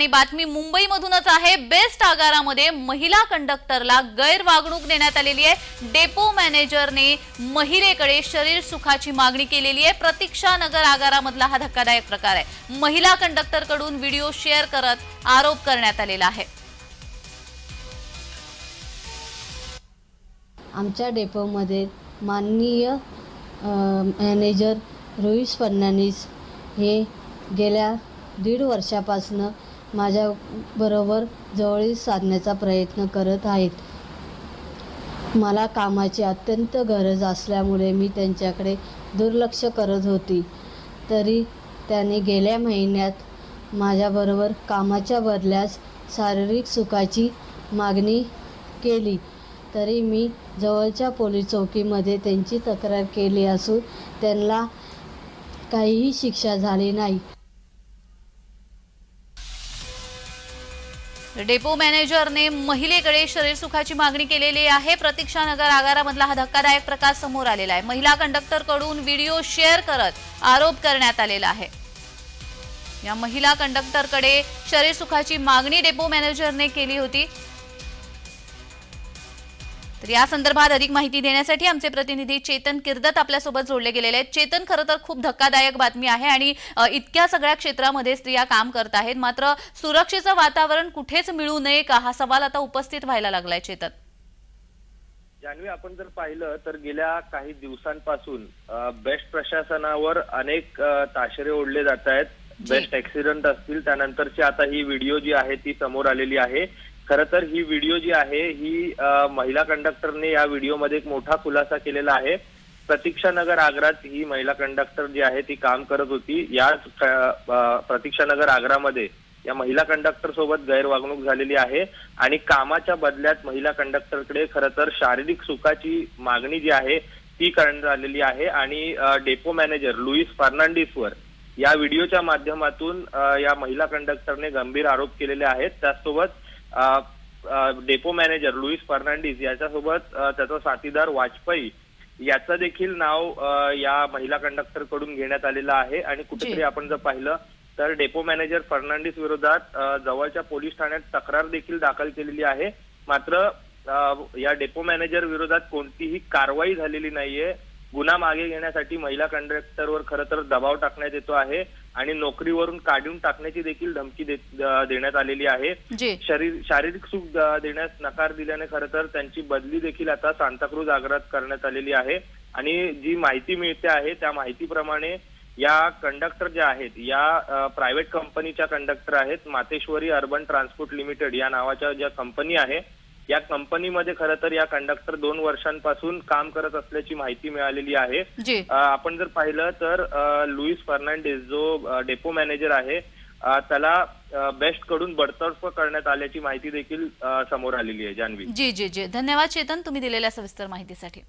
आणि बातमी मुंबईमधूनच आहे. बेस्ट आगारामध्ये महिला कंडक्टरला गैरवागणूक देण्यात आलेली आहे. डेपो मॅनेजरने महिलेकडे शरीर सुखाची मागणी केलेली आहे. प्रतीक्षा नगर आगारामधला हा धक्कादायक प्रकार आहे. महिला कंडक्टरकडून व्हिडिओ शेअर करत आरोप करण्यात आलेला आहे. आमच्या डेपोमध्ये माननीय मॅनेजर रोहित फडणवीस हे गेल्या दीड वर्षापासनं माझ्याबरोबर जवळीक साधण्याचा प्रयत्न करत आहेत. मला कामाची अत्यंत गरज असल्यामुळे मी त्यांच्याकडे दुर्लक्ष करत होती. तरी त्याने गेल्या महिन्यात माझ्याबरोबर कामाच्या बदल्यास शारीरिक सुखाची मागणी केली. तरी मी जवळच्या पोलीस चौकीमध्ये त्यांची तक्रार केली असून त्यांना काहीही शिक्षा झाली नाही. डेपो मॅनेजरने महिलेकडे शरीरसुखाची मागणी केलेली आहे. प्रतीक्षा नगर आगारामधला हा धक्कादायक प्रकार समोर आलेला आहे. महिला कंडक्टरकडून व्हिडिओ शेअर करत आरोप करण्यात आलेला आहे. या महिला कंडक्टरकडे शरीरसुखाची मागणी डेपो मॅनेजरने केली होती. तर या संदर्भात अधिक माहिती देण्यासाठी आमचे प्रतिनिधी चेतन किर्दत आपल्यासोबत जोडले गेलेले आहेत. चेतन खरं तर खूप धक्कादायक बातमी आहे आणि इतक्या सगळ्या क्षेत्रामध्ये स्त्रिया काम करत आहेत. मात्र सुरक्षेचं वातावरण कुठेच मिळू नये का? हा सवाल आता उपस्थित व्हायला लागलाय चेतन. जान्हवी आपण जर पाहिलं तर गेल्या काही दिवसांपासून बेस्ट प्रशासनावर अनेक ताशेरे ओढले जात आहेत. बेस्ट ऍक्सिडेंट असतील त्यानंतरची आता ही व्हिडिओ जी आहे ती समोर आलेली आहे. खरं तर ही व्हिडिओ जी आहे ही महिला कंडक्टरने या व्हिडिओमध्ये एक मोठा खुलासा केलेला आहे. प्रतीक्षानगर आग्रात ही महिला कंडक्टर जी आहे ती काम करत होती. याच प्रतीक्षानगर आग्रामध्ये या महिला कंडक्टर सोबत गैरवागणूक झालेली आहे. आणि कामाच्या बदल्यात महिला कंडक्टरकडे खरं तर शारीरिक सुखाची मागणी जी आहे ती करण्यात आलेली आहे. आणि डेपो मॅनेजर लुईस फर्नांडिसवर या व्हिडिओच्या माध्यमातून या महिला कंडक्टरने गंभीर आरोप केलेले आहेत. त्याचसोबत डेपो मॅनेजर लुईस फर्नांडिस याच्यासोबत त्याचा साथीदार वाजपेयी याचं देखील नाव या महिला कंडक्टरकडून घेण्यात आलेलं आहे. आणि कुठेतरी. आपण जर पाहिलं तर डेपो मॅनेजर फर्नांडिस विरोधात जवळच्या पोलीस ठाण्यात तक्रार देखील दाखल केलेली आहे. मात्र या डेपो मॅनेजर विरोधात कोणतीही कारवाई झालेली नाहीये. गुन्हा मागे घेण्यासाठी महिला कंडक्टरवर खरं तर दबाव टाकण्यात येतो आहे आणि नोकरीवरून काढून टाकण्याची देखील धमकी देण्यात आलेली आहे. शरीर शारीरिक सुख देण्यास नकार दिल्याने खरं तर त्यांची बदली देखील आता सांताक्रूज आग्रात करण्यात आलेली आहे. आणि जी माहिती मिळते आहे त्या माहितीप्रमाणे या कंडक्टर ज्या आहेत या प्रायव्हेट कंपनीच्या कंडक्टर आहेत मातेश्वरी अर्बन ट्रान्सपोर्ट लिमिटेड या नावाच्या ज्या कंपनी आहे या कंपनीमध्ये खरं तर या कंडक्टर दोन वर्षांपासून काम करत असल्याची माहिती मिळालेली आहे. जी. अ, आपण जर पाहिलं तर अ, लुईस फर्नांडिस जो डेपो मॅनेजर आहे अ, त्याला बेस्टकडून बडतर्फ करण्यात आल्याची माहिती देखील अ, समोर आलेली आहे जान्हवी. जी जी जी. धन्यवाद चेतन. तुम्ही दिलेल्या सविस्तर माहितीसाठी.